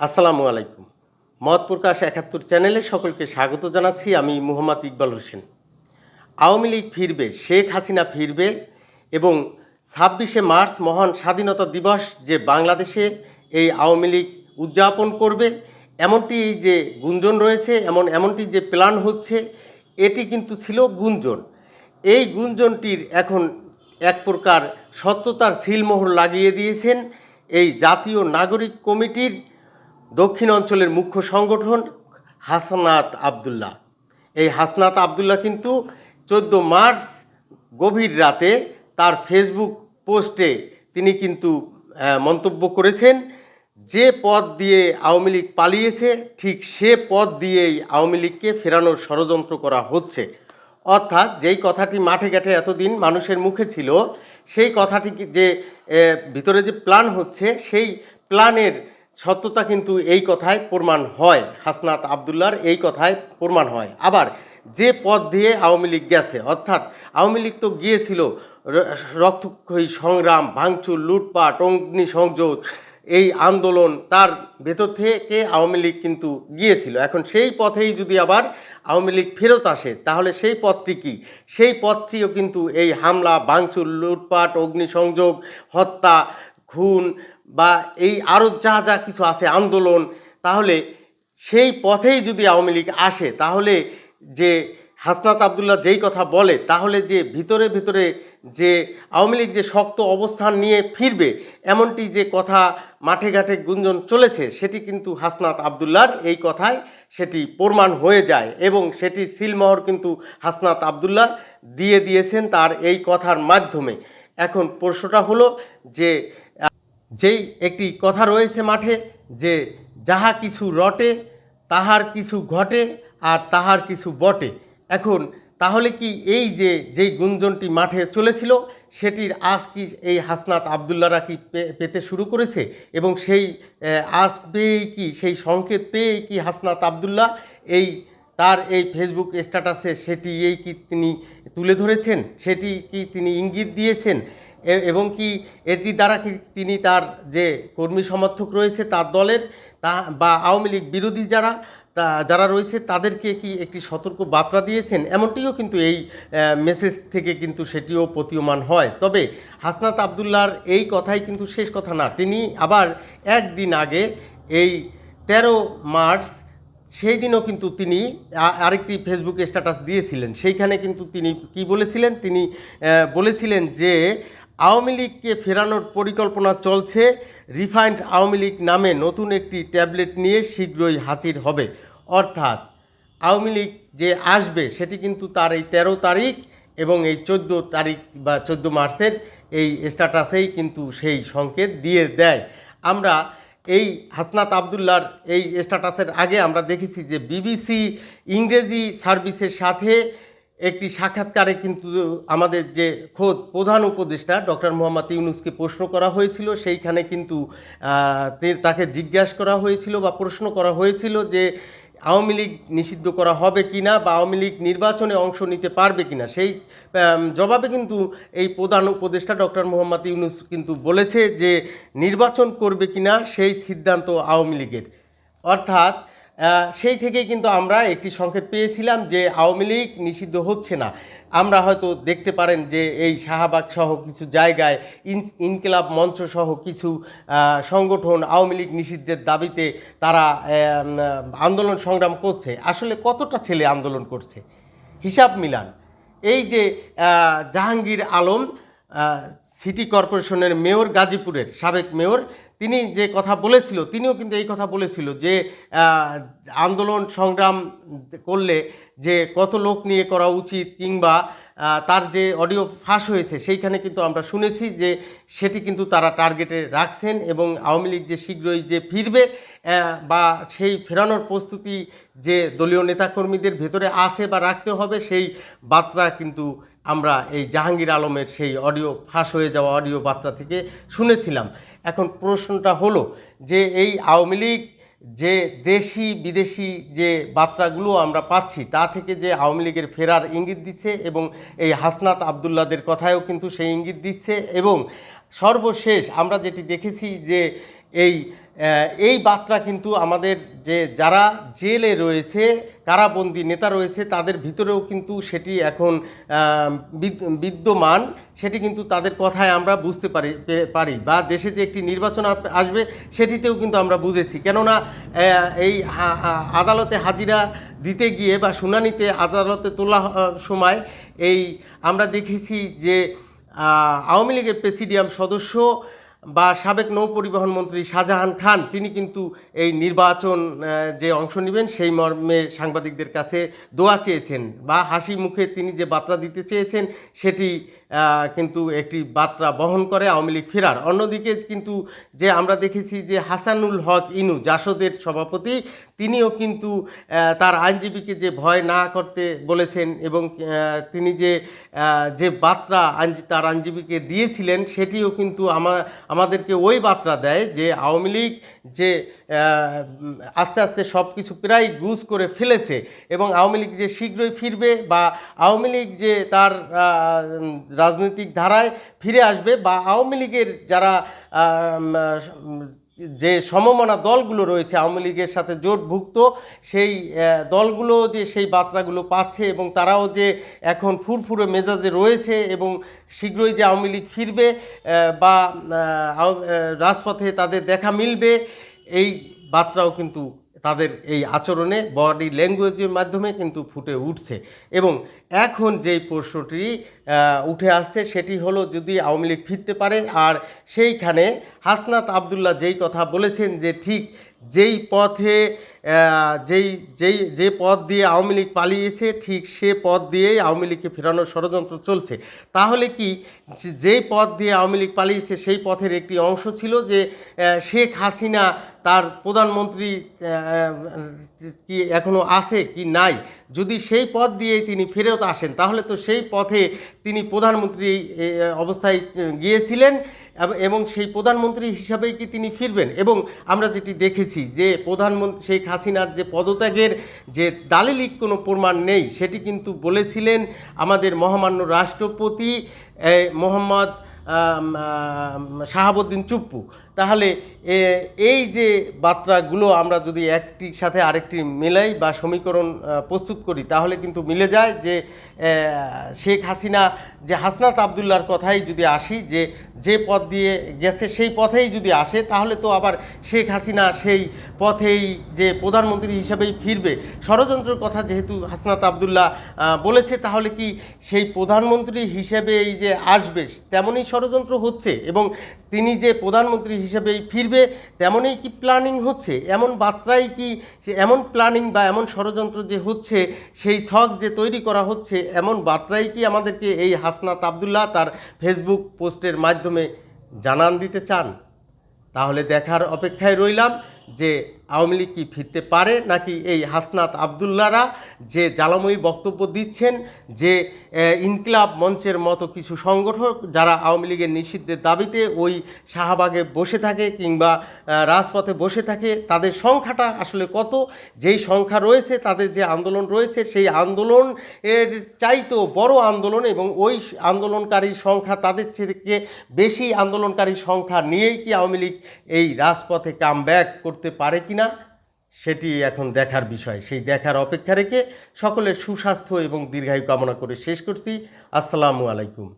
আসসালামু আলাইকুম। মত প্রকাশ একাত্তর চ্যানেলে সকলকে স্বাগত জানাচ্ছি আমি মুহাম্মদ ইকবাল হোসেন। আওয়ামী লীগ ফিরবে, শেখ হাসিনা ফিরবে এবং ছাব্বিশে মার্চ মহান স্বাধীনতা দিবস যে বাংলাদেশে এই আওয়ামী লীগ উদযাপন করবে, এমনটি যে গুঞ্জন রয়েছে, এমন, এমনটি যে প্ল্যান হচ্ছে, এটি কিন্তু ছিল গুঞ্জন। এই গুঞ্জনটির এখন এক প্রকার সত্যতার সিলমোহর লাগিয়ে দিয়েছেন এই জাতীয় নাগরিক কমিটির দক্ষিণ অঞ্চলের মুখ্য সংগঠন হাসনাত আবদুল্লাহ। এই হাসনাত আবদুল্লাহ কিন্তু চোদ্দ মার্চ গভীর রাতে তার ফেসবুক পোস্টে তিনি কিন্তু মন্তব্য করেছেন যে পথ দিয়ে আওয়ামী লীগ পালিয়েছে, ঠিক সে পথ দিয়েই আওয়ামী লীগকে ফেরানোর ষড়যন্ত্র করা হচ্ছে। অর্থাৎ যেই কথাটি মাঠে ঘাটে এতদিন মানুষের মুখে ছিল, সেই কথাটি যে ভিতরে যে প্ল্যান হচ্ছে, সেই প্ল্যানের সত্যতা কিন্তু এই কথায় প্রমাণ হয়। হাসনাত আবদুল্লার এই কথায় প্রমাণ হয়। আবার যে পথ দিয়ে আওয়ামী লীগ গেছে, অর্থাৎ আওয়ামী লীগ তো গিয়েছিল রক্তক্ষয়ী সংগ্রাম, ভাঙচুর, লুটপাট অগ্নিসংযোগ এই আন্দোলন, তার ভেতর থেকে আওয়ামী লীগ কিন্তু গিয়েছিল। এখন সেই পথেই যদি আবার আওয়ামী লীগ ফেরত আসে, তাহলে সেই পথটি কি? সেই পথটিও কিন্তু এই হামলা, ভাঙচুর, লুটপাট অগ্নিসংযোগ হত্যা, খুন বা এই আরও যা যা কিছু আছে আন্দোলন, তাহলে সেই পথেই যদি আওয়ামী লীগ আসে, তাহলে যে হাসনাত আবদুল্লাহ যেই কথা বলে, তাহলে যে ভিতরে ভিতরে যে আওয়ামী লীগ যে শক্ত অবস্থান নিয়ে ফিরবে, এমনটি যে কথা মাঠে ঘাটে গুঞ্জন চলেছে, সেটি কিন্তু হাসনাত আবদুল্লার এই কথায় সেটি প্রমাণ হয়ে যায় এবং সেটি সিলমোহর কিন্তু হাসনাত আবদুল্লাহ দিয়ে দিয়েছেন তার এই কথার মাধ্যমে। এখন প্রশ্নটা হলো যে যেই একটি কথা রয়েছে মাঠে যে যাহা কিছু রটে, তাহার কিছু ঘটে আর তাহার কিছু বটে। এখন তাহলে কি এই যে, যেই গুঞ্জনটি মাঠে চলেছিল, সেটির আজ কি এই হাসনাত আবদুল্লারা কি পেতে শুরু করেছে? এবং সেই আজ পেয়েই কি, সেই সংকেত পেয়েই কি হাসনাত আবদুল্লাহ এই তার এই ফেসবুক স্ট্যাটাসে সেটি এই কি তিনি তুলে ধরেছেন? সেটি কি তিনি ইঙ্গিত দিয়েছেন? এবং কি এটি দ্বারা তিনি তার যে কর্মী সমর্থক রয়েছে তার দলের, তা বা আওয়ামী লীগ বিরোধী যারা, তা, যারা রয়েছে তাদেরকে কি একটি সতর্ক বার্তা দিয়েছেন? এমনটিও কিন্তু এই মেসেজ থেকে কিন্তু সেটিও প্রতীয়মান হয়। তবে হাসনাত আবদুল্লার এই কথাই কিন্তু শেষ কথা না। তিনি আবার একদিন আগে এই তেরো মার্চ, সেই দিনও কিন্তু তিনি আরেকটি ফেসবুকে স্ট্যাটাস দিয়েছিলেন। সেইখানে কিন্তু তিনি কি বলেছিলেন? তিনি বলেছিলেন যে আওয়ামী লীগকে ফেরানোর পরিকল্পনা চলছে। রিফাইন্ড আওয়ামী লীগ নামে নতুন একটি ট্যাবলেট নিয়ে শীঘ্রই হাজির হবে। অর্থাৎ, আওয়ামী লীগ যে আসবে, সেটি কিন্তু তার এই তেরো তারিখ এবং এই চোদ্দ তারিখ বা চোদ্দ মার্চের এই স্ট্যাটাসেই কিন্তু সেই সংকেত দিয়ে দেয়। আমরা এই হাসনাত আবদুল্লার এই স্ট্যাটাসের আগে আমরা দেখেছি যে বিবিসি ইংরেজি সার্ভিসের সাথে একটি সাক্ষাৎকারে কিন্তু আমাদের যে খোদ প্রধান উপদেষ্টা ডক্টর মোহাম্মদ ইউনুসকে প্রশ্ন করা হয়েছিল, সেইখানে কিন্তু তাকে জিজ্ঞাসা করা হয়েছিল বা প্রশ্ন করা হয়েছিল যে আওয়ামী লীগ নিষিদ্ধ করা হবে কি না বা আওয়ামী লীগ নির্বাচনে অংশ নিতে পারবে কি না সেই জবাবে কিন্তু এই প্রধান উপদেষ্টা ডক্টর মোহাম্মদ ইউনুস কিন্তু বলেছে যে নির্বাচন করবে কি না সেই সিদ্ধান্ত আওয়ামী লীগের। অর্থাৎ সেই থেকেই কিন্তু আমরা একটি সংকেত পেয়েছিলাম যে আওয়ামী লীগ নিষিদ্ধ হচ্ছে না। আমরা হয়তো দেখতে পারেন যে এই শাহবাগ সহ কিছু জায়গায় ইন- ইনকিলাব মঞ্চ সহ কিছু সংগঠন আওয়ামী লীগ নিষিদ্ধের দাবিতে তারা আন্দোলন সংগ্রাম করছে। আসলে কতটা ছেলে আন্দোলন করছে? হিসাব মিলান। এই যে জাহাঙ্গীর আলম সিটি কর্পোরেশনের মেয়র গাজীপুরের সাবেক মেয়র তিনি যে কথা বলেছিল, তিনিও কিন্তু এই কথা বলেছিল যে আন্দোলন সংগ্রাম করলে যে কত লোক নিয়ে করা উচিত কিংবা তার যে অডিও ফাঁস হয়েছে সেইখানে কিন্তু আমরা শুনেছি যে সেটি কিন্তু তারা টার্গেটে রাখছেন এবং আওয়ামী লীগ যে শীঘ্রই যে ফিরবে বা সেই ফেরানোর প্রস্তুতি যে দলীয় নেতাকর্মীদের ভেতরে আছে বা রাখতে হবে সেই বার্তা কিন্তু আমরা এই জাহাঙ্গীর আলমের সেই অডিও ফাঁস হয়ে যাওয়া অডিও বার্তা থেকে শুনেছিলাম। এখন প্রশ্নটা হলো যে এই আওয়ামী লীগ যে দেশি বিদেশি যে বার্তাগুলো আমরা পাচ্ছি, তা থেকে যে আওয়ামী লীগের ফেরার ইঙ্গিত দিচ্ছে এবং এই হাসনাত আবদুল্লাদের কথায়ও কিন্তু সেই ইঙ্গিত দিচ্ছে এবং সর্বশেষ আমরা যেটি দেখেছি যে এই এই বার্তা কিন্তু আমাদের যে যারা জেলে রয়েছে, কারাবন্দী নেতা রয়েছে, তাদের ভিতরেও কিন্তু সেটি এখন বিদ্যমান। সেটি কিন্তু তাদের কথায় আমরা বুঝতে পারি পারি বা দেশে যে একটি নির্বাচন আসবে সেটিতেও কিন্তু আমরা বুঝেছি। কেননা এই আদালতে হাজিরা দিতে গিয়ে বা শুনানিতে আদালতে তোলা সময় এই আমরা দেখেছি যে আওয়ামী লীগের প্রেসিডিয়াম সদস্য বা সাবেক নৌ পরিবহন মন্ত্রী শাহজাহান খান, তিনি কিন্তু এই নির্বাচন যে অংশ নেবেন সেই মর্মে সাংবাদিকদের কাছে দোয়া চেয়েছেন। বা হাসি মুখে তিনি যে বার্তা দিতে চেয়েছেন, সেটি কিন্তু একটি বার্তা বহন করে আওয়ামী লীগ ফেরার। অন্যদিকে কিন্তু যে আমরা দেখেছি যে হাসানুল হক ইনু, জাসদের সভাপতি, তিনিও কিন্তু তার আইনজীবীকে যে ভয় না করতে বলেছেন এবং তিনি যে যে বার্তা আইনজী তার আইনজীবীকে দিয়েছিলেন, সেটিও কিন্তু আমা, আমাদেরকে ওই বার্তা দেয় যে আওয়ামী লীগ যে আস্তে আস্তে সব কিছু প্রায় গুজ করে ফেলেছে এবং আওয়ামী লীগ যে শীঘ্রই ফিরবে বা আওয়ামী লীগ যে তার রাজনৈতিক ধারায় ফিরে আসবে বা আওয়ামী লীগের যারা যে সমমনা দলগুলো রয়েছে, আওয়ামী লীগের সাথে জোটভুক্ত, সেই দলগুলো যে সেই বার্তাগুলো পাচ্ছে এবং তারাও যে এখন ফুরফুরে মেজাজে রয়েছে এবং শীঘ্রই যে আওয়ামী লীগ ফিরবে বা রাজপথে তাদের দেখা মিলবে, এই বার্তাও কিন্তু তাদের এই আচরণে বডি ল্যাঙ্গুয়েজের মাধ্যমে কিন্তু ফুটে উঠছে। এবং এখন যেই প্রশ্নটি উঠে আসছে সেটি হলো যদি আওয়ামী লীগ ফিরতে পারে, আর সেইখানে হাসনাত আবদুল্লাহ যেই কথা বলেছেন যে ঠিক যেই পথে যেই যেই, যে পথ দিয়ে আওয়ামী লীগ পালিয়েছে, ঠিক সে পথ দিয়েই আওয়ামী লীগকে ফেরানোর ষড়যন্ত্র চলছে। তাহলে কি যেই পথ দিয়ে আওয়ামী লীগ পালিয়েছে, সেই পথের একটি অংশ ছিল যে শেখ হাসিনা তার প্রধানমন্ত্রী কি এখনও আছে কি নাই? যদি সেই পথ দিয়েই তিনি ফেরত আসেন, তাহলে তো সেই পথে তিনি প্রধানমন্ত্রী অবস্থায় গিয়েছিলেন। এব- সেই প্রধানমন্ত্রী হিসাবেই কি তিনি ফিরবেন? এবং আমরা যেটি দেখেছি যে প্রধানমন্ত্রী শেখ হাসিনার যে পদত্যাগের যে দালিলিক কোনো প্রমাণ নেই, সেটি কিন্তু বলেছিলেন আমাদের মহামান্য রাষ্ট্রপতি মোহাম্মদ শাহাবুদ্দিন চুপ্পু। তাহলে এই যে বার্তাগুলো আমরা যদি একটির সাথে আরেকটি মেলাই বা সমীকরণ প্রস্তুত করি, তাহলে কিন্তু মিলে যায় যে শেখ হাসিনা, যে হাসনাত আবদুল্লার কথাই যদি আসি, যে যে পথ দিয়ে গেছে সেই পথেই যদি আসে, তাহলে তো আবার শেখ হাসিনা সেই পথেই যে প্রধানমন্ত্রী হিসাবেই ফিরবে। ষড়যন্ত্রের কথা যেহেতু হাসনাত আবদুল্লাহ বলেছে, তাহলে কি সেই প্রধানমন্ত্রী হিসেবেই যে আসবে, তেমনই ষড়যন্ত্র হচ্ছে এবং তিনি যে প্রধানমন্ত্রী হিসেবেই ফিরবে, তেমনই কি প্ল্যানিং হচ্ছে? এমন বার্তাই কি এমন প্ল্যানিং বা এমন ষড়যন্ত্র যে হচ্ছে, সেই শখ যে তৈরি করা হচ্ছে, এমন বার্তাই কি আমাদেরকে এই হাসনাত আবদুল্লাহ তার ফেসবুক পোস্টের মাধ্যমে জানান দিতে চান? তাহলে দেখার অপেক্ষায় রইলাম যে আওয়ামী লীগ কি ফিরতে পারে? নাকি এই হাসনাত আবদুল্লারা যে জ্বালাময়ী বক্তব্য দিচ্ছেন, যে ইনকিলাব মঞ্চের মতো কিছু সংগঠক যারা আওয়ামী লীগের নিষিদ্ধের দাবিতে ওই শাহবাগে বসে থাকে কিংবা রাজপথে বসে থাকে, তাদের সংখ্যাটা আসলে কত? যেই সংখ্যা রয়েছে, তাদের যে আন্দোলন রয়েছে, সেই আন্দোলন এর চাইতেও বড় আন্দোলন এবং ওই আন্দোলনকারীর সংখ্যা তাদের থেকে বেশি আন্দোলনকারী সংখ্যা নিয়েই কি আওয়ামী লীগ এই রাজপথে কাম করতে পারে কিনা সেটি এখন দেখার বিষয়। সেই দেখার অপেক্ষা রেখে সকলের সুস্বাস্থ্য এবং দীর্ঘায়ু কামনা করে শেষ করছি। আসসালামু আলাইকুম।